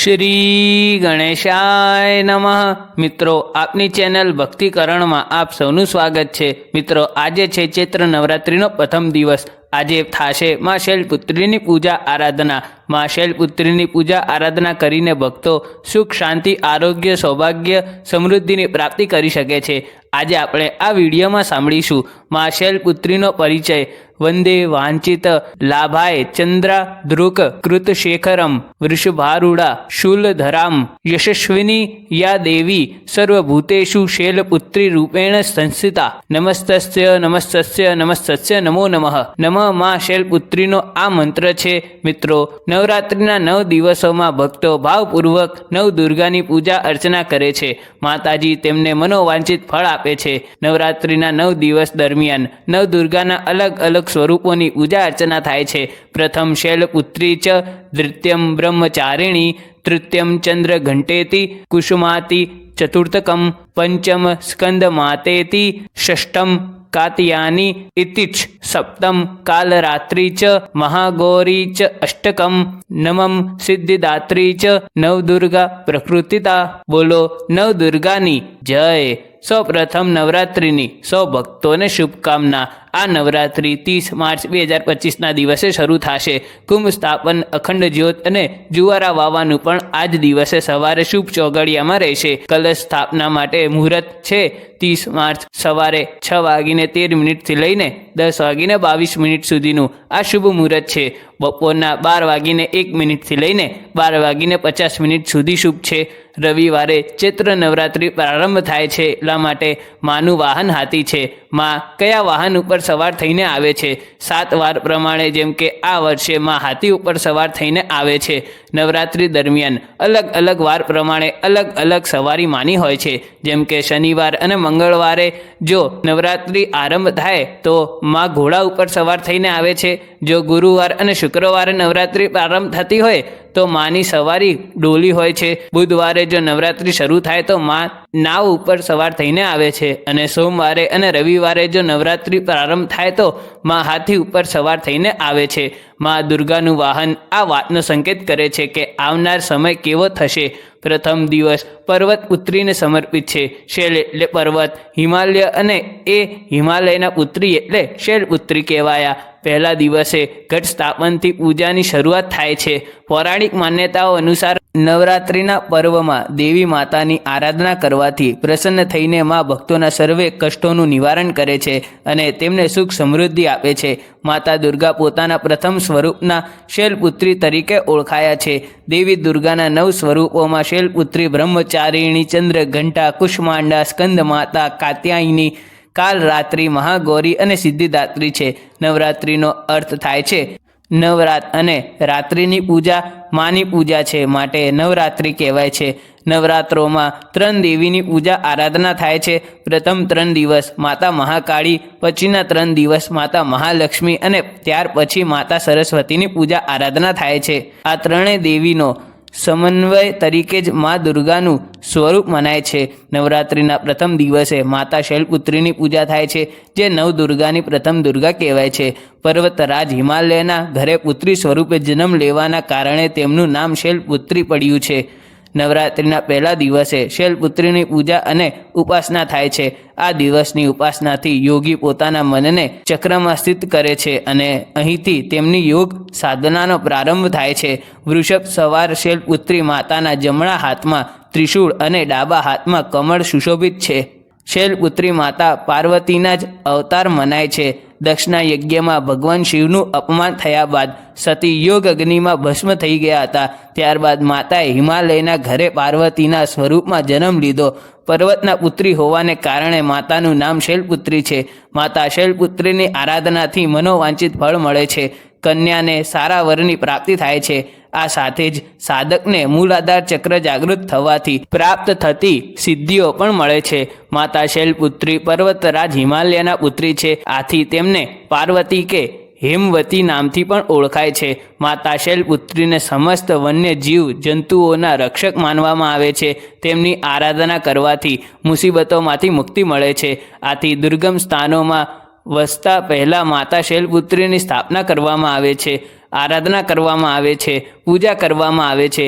શ્રી ગણેશાય નમઃ. મિત્રો, આપની ચેનલ ભક્તિકરણમાં આપ સૌનું સ્વાગત છે. મિત્રો, આજે છે ચૈત્ર નવરાત્રિનો પ્રથમ દિવસ. આજે થાશે મા શૈલપુત્રીની પૂજા આરાધના. માં શૈલપુત્રીની પૂજા આરાધના કરીને ભક્તો સુખ, શાંતિ, આરોગ્ય, સૌભાગ્ય, સમૃદ્ધિની પ્રાપ્તિ કરી શકે છે. આજે આપણે આ વિડીયોમાં સાંભળીશું માં પુત્રીનો પરિચય. વંદે વાંચિત. લાભાય ચંદ્રા ધ્રુક કૃતશેખરમ વૃષભારૂઢા શૂલધરામ. યશસ્વિની યા દેવી. સર્વભૂતેષુ શૈલપુત્રી રૂપેણ સંસ્થિતા. નમસ્તસ્ય નમસ્તસ્ય નમસ્તસ્ય, નમો નમઃ. નમઃ મા શૈલપુત્રીનો આ મંત્ર છે. મિત્રો, નવરાત્રિના નવ દિવસોમાં ભક્તો ભાવપૂર્વક નવ દુર્ગાની પૂજા અર્ચના કરે છે. માતાજી તેમને મનોવાંછિત ફળ આપે છે. નવરાત્રિના નવ દિવસ દરમિયાન નવ દુર્ગાના અલગ અલગ સ્વરૂપોની પૂજા અર્ચના થાય છે. પ્રથમ શૈલપુત્રી ચ, દ્વિત્યમ બ્રહ્મચારિણી, તૃતીયમ ચંદ્ર ઘંટેતી કુસુમાતી, ચતુર્થકમ પંચમ સ્કંદમાતેતિ, ષષ્ઠમ કાતિયાની ઇતિચ સપ્તમ કાલરાત્રી ચ, મહાગૌરી ચ, અષ્ટકમ નમમ સિદ્ધિદાત્રી ચ, નવદુર્ગા પ્રકૃતિતા બોલો નવદુર્ગાની જય. સૌ પ્રથમ નવરાત્રિની સૌ ભક્તોને શુભકામના આ નવરાત્રિ ત્રીસ માર્ચ બે હજાર પચીસના દિવસે શરૂ થશે. કુંભ સ્થાપન, અખંડ જ્યોત અને જુવારા વાવાનું પણ આ જ દિવસે સવારે શુભ ચોગડિયામાં રહેશે. કલશ સ્થાપના માટે મુહૂર્ત છે. ત્રીસ માર્ચ સવારે છ વાગીને તેર મિનિટથી લઈને દસ વાગીને બાવીસ મિનિટ સુધીનું આ શુભ મુહૂર્ત છે. બપોરના બાર વાગીને એક મિનિટથી લઈને બાર વાગીને પચાસ મિનિટ સુધી શુભ છે. રવિવારે ચૈત્ર નવરાત્રિ પ્રારંભ થાય છે. એટલા માટે માનું વાહન હાથી છે. માં કયા વાહન ઉપર સવાર થઈને આવે છે? સાત વાર પ્રમાણે જેમ કે આ વર્ષે માં હાથી ઉપર સવાર થઈને આવે છે. નવરાત્રિ દરમિયાન અલગ અલગ વાર પ્રમાણે અલગ અલગ સવારી માની હોય છે. જેમ કે શનિવાર અને મંગળવારે જો નવરાત્રિ આરંભ થાય તો માં ઘોડા ઉપર સવાર થઈને આવે છે. જો ગુરુવાર અને શુક્રવારે નવરાત્રિ પ્રારંભ થતી હોય તો માની સવારી ડોલી હોય છે. બુધવારે જો નવરાત્રિ શરૂ થાય તો માં નાવ ઉપર સવાર થઈને આવે છે અને સોમવારે અને રવિવારે જો નવરાત્રિ પ્રારંભ થાય તો માં હાથી ઉપર સવાર થઈને આવે છે. માં દુર્ગાનું વાહન આ વાતનો સંકેત કરે છે કે આવનાર સમય કેવો થશે? પ્રથમ દિવસ પર્વત પુત્રીને સમર્પિત છે. શૈલ એટલે પર્વત. હિમાલય અને એ હિમાલયના પુત્રી એટલે શૈલપુત્રી કહેવાયા. પહેલા દિવસે ઘટ સ્થાપનથી પૂજાની શરૂઆત થાય છે. પૌરાણિક માન્યતાઓ અનુસાર નવરાત્રિના પર્વમાં દેવી માતાની આરાધના કરવાથી પ્રસન્ન થઈને મા ભક્તોના સર્વે કષ્ટોનું નિવારણ કરે છે અને તેમને સુખ સમૃદ્ધિ આપે છે. માતા દુર્ગા પોતાના પ્રથમ સ્વરૂપના શૈલપુત્રી તરીકે ઓળખાયા છે. દેવી દુર્ગાના નવ સ્વરૂપોમાં શૈલપુત્રી, બ્રહ્મચારિણી ચંદ્ર ઘંટા કુષ્માંડા સ્કંદ માતા કાત્યાયની કાલ રાત્રિ મહાગૌરી અને સિદ્ધિદાત્રી છે. નવરાત્રિનો અર્થ થાય છે નવરાત અને રાત્રિની પૂજા માની પૂજા છે માટે નવરાત્રિ કહેવાય છે. નવરાત્રોમાં ત્રણ દેવીની પૂજા, આરાધના થાય છે. પ્રથમ ત્રણ દિવસ માતા મહાકાળી, પછીના ત્રણ દિવસ માતા મહાલક્ષ્મી અને ત્યાર પછી માતા સરસ્વતીની પૂજા, આરાધના થાય છે. આ ત્રણેય દેવીનો સમન્વય તરીકે જ મા દુર્ગાનું સ્વરૂપ મનાય છે. નવરાત્રિના પ્રથમ દિવસે માતા શૈલપુત્રીની પૂજા થાય છે, જે નવદુર્ગાની પ્રથમ દુર્ગા કહેવાય છે. પર્વતરાજ હિમાલયના ઘરે પુત્રી સ્વરૂપે જન્મ લેવાના કારણે તેમનું નામ શૈલપુત્રી પડ્યું છે. નવરાત્રિના પહેલા દિવસે શૈલપુત્રીની પૂજા અને ઉપાસના થાય છે. આ દિવસની ઉપાસનાથી યોગી પોતાના મનને ચક્રમાં સ્થિત કરે છે અને અહીંથી તેમની યોગ સાધનાનો પ્રારંભ થાય છે. વૃષભ સવાર શૈલપુત્રી માતાના જમણા હાથમાં ત્રિશૂળ અને ડાબા હાથમાં કમળ સુશોભિત છે. શૈલપુત્રી માતા પાર્વતીના જ અવતાર મનાય છે. દક્ષના યજ્ઞમાં ભગવાન શિવનું અપમાન થયા બાદ સતી યોગ અગ્નિમાં ભસ્મ થઈ ગયા હતા. ત્યારબાદ માતાએ હિમાલયના ઘરે પાર્વતીના સ્વરૂપમાં જન્મ લીધો. પર્વતના પુત્રી હોવાને કારણે માતાનું નામ શૈલપુત્રી છે. માતા શૈલપુત્રીની આરાધનાથી મનોવાંછિત ફળ મળે છે. કન્યાને સારા વરની પ્રાપ્તિ થાય છે. આ સાથે જ સાધકને મૂલાધાર ચક્ર જાગૃત થવાથી પ્રાપ્ત થતી સિદ્ધિઓ પણ મળે છે. માતા શૈલપુત્રી પર્વતરાજ હિમાલયના પુત્રી છે. આથી તેમને પાર્વતી કે હેમવતી નામથી પણ ઓળખાય છે. માતા શૈલપુત્રીને સમસ્ત વન્ય જીવ જંતુઓના રક્ષક માનવામાં આવે છે. તેમની આરાધના કરવાથી મુસીબતોમાંથી મુક્તિ મળે છે. આથી દુર્ગમ સ્થાનોમાં વસતા પહેલાં માતા શૈલપુત્રીની સ્થાપના કરવામાં આવે છે. આરાધના કરવામાં આવે છે, પૂજા કરવામાં આવે છે.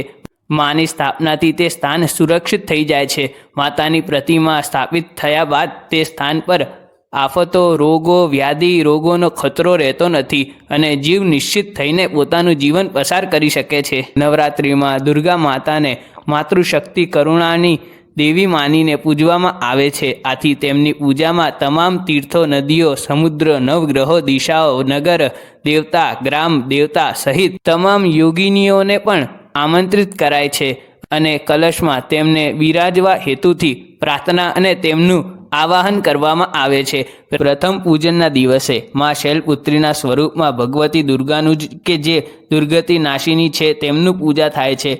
માની સ્થાપનાથી તે સ્થાન સુરક્ષિત થઈ જાય છે. માતાની પ્રતિમા સ્થાપિત થયા બાદ તે સ્થાન પર આફતો, રોગો, વ્યાધિ, રોગોનો ખતરો રહેતો નથી અને જીવ નિશ્ચિત થઈને પોતાનું જીવન પસાર કરી શકે છે. નવરાત્રિમાં દુર્ગા માતાને માતૃશક્તિ કરુણાની દેવી માનીને પૂજવામાં આવે છે. આથી તેમની પૂજામાં તમામ તીર્થો, નદીઓ, સમુદ્ર, નવગ્રહો, દિશાઓ, નગર, દેવતા, ગ્રામ, દેવતા સહિત તમામ યોગિનીઓને પણ આમંત્રિત કરાય છે અને કલશમાં તેમને બિરાજવા હેતુથી પ્રાર્થના અને તેમનું આવાહન કરવામાં આવે છે. પ્રથમ પૂજનના દિવસે માં શૈલપુત્રીના સ્વરૂપમાં ભગવતી દુર્ગાનું જ કે જે દુર્ગતિ નાશીની છે તેમનું પૂજા થાય છે.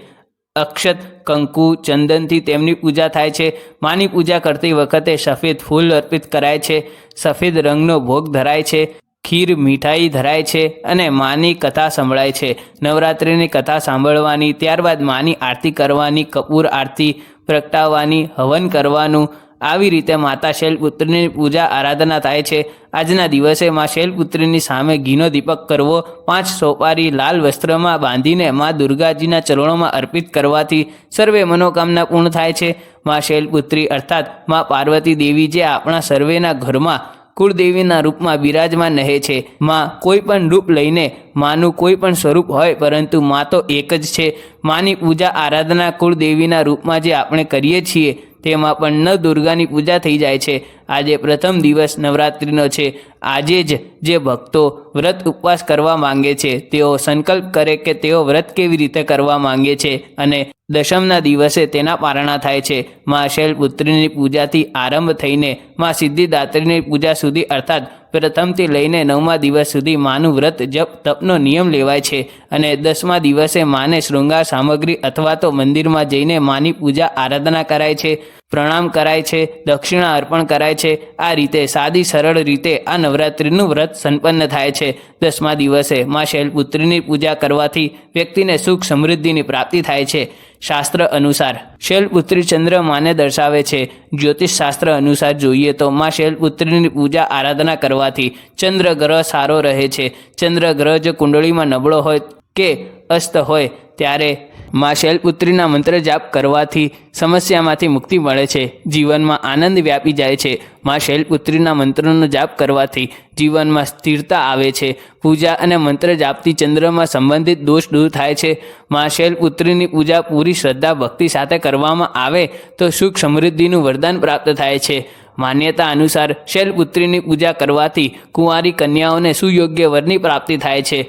અક્ષત, કંકુ, ચંદનથી તેમની પૂજા થાય છે. માની પૂજા કરતી વખતે સફેદ ફૂલ અર્પિત કરાય છે. સફેદ રંગનો ભોગ ધરાય છે. ખીર, મીઠાઈ ધરાય છે અને માની કથા સંભળાય છે. નવરાત્રિની કથા સાંભળવાની, ત્યારબાદ માની આરતી કરવાની, કપૂર આરતી પ્રગટાવવાની, હવન કરવાનું આવી રીતે માતા શૈલપુત્રીની પૂજા આરાધના થાય છે. આજના દિવસે મા શૈલપુત્રીની સામે ઘીનો દીપક કરવો, પાંચ સોપારી લાલ વસ્ત્રમાં બાંધીને મા દુર્ગાજીના ચરણોમાં અર્પિત કરવાથી સર્વે મનોકામના પૂર્ણ થાય છે. મા શૈલપુત્રી અર્થાત મા પાર્વતી દેવી જે આપણા સર્વેના ઘરમાં કુળદેવીના રૂપમાં બિરાજમાન રહે છે. માં કોઈ પણ રૂપ લઈને માનું કોઈ પણ સ્વરૂપ હોય પરંતુ મા તો એક જ છે. માની પૂજા આરાધના કુળદેવીના રૂપમાં જે આપણે કરીએ છીએ તેમાં પણ ન દુર્ગાની પૂજા થઈ જાય છે. આજે પ્રથમ દિવસ નવરાત્રિનો છે. આજે જ જે ભક્તો વ્રત ઉપવાસ કરવા માંગે છે, તેઓ સંકલ્પ કરે કે તેઓ વ્રત કેવી રીતે કરવા માંગે છે અને દશમના દિવસે તેના પારણા થાય છે. મા શૈલપુત્રીની પૂજાથી આરંભ થઈને મા સિદ્ધિદાત્રીની પૂજા સુધી અર્થાત પ્રથમથી લઈને નવમા દિવસ સુધી માનું વ્રત, જપ, તપનો નિયમ લેવાય છે અને દસમા દિવસે માને શૃંગાર સામગ્રી અથવા તો મંદિરમાં જઈને માની પૂજા, આરાધના કરાય છે. પ્રણામ કરાય છે, દક્ષિણા અર્પણ કરાય છે. આ રીતે સાદી સરળ રીતે આ નવરાત્રિનું વ્રત સંપન્ન થાય છે. દસમા દિવસે મા શૈલપુત્રીની પૂજા કરવાથી વ્યક્તિને સુખ સમૃદ્ધિની પ્રાપ્તિ થાય છે. શાસ્ત્ર અનુસાર શૈલપુત્રી ચંદ્ર માને દર્શાવે છે. જ્યોતિષ શાસ્ત્ર અનુસાર જોઈએ તો મા શૈલપુત્રીની પૂજા આરાધના કરવાથી ચંદ્ર ગ્રહ સારો રહે છે. ચંદ્ર ગ્રહ જો કુંડળીમાં નબળો હોય કે અસ્ત હોય ત્યારે મા શૈલપુત્રીના મંત્ર જાપ કરવાથી સમસ્યામાંથી મુક્તિ મળે છે. જીવનમાં આનંદ વ્યાપી જાય છે. માં શૈલપુત્રીના મંત્રનો જાપ કરવાથી જીવનમાં સ્થિરતા આવે છે. પૂજા અને મંત્ર જાપથી ચંદ્રમાં સંબંધિત દોષ દૂર થાય છે. મા શૈલપુત્રીની પૂજા પૂરી શ્રદ્ધા, ભક્તિ સાથે કરવામાં આવે તો સુખ સમૃદ્ધિનું વરદાન પ્રાપ્ત થાય છે. માન્યતા અનુસાર શૈલપુત્રીની પૂજા કરવાથી કુંવારી કન્યાઓને સુયોગ્ય વરની પ્રાપ્તિ થાય છે.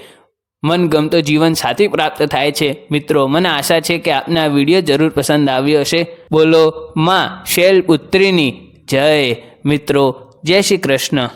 મનગમતો જીવન સાથી પ્રાપ્ત થાય છે. મિત્રો, મને આશા છે કે આપને આ વીડિયો જરૂર પસંદ આવ્યો હશે. બોલો, માં શૈલપુત્રીની જય. મિત્રો, જય શ્રી કૃષ્ણ.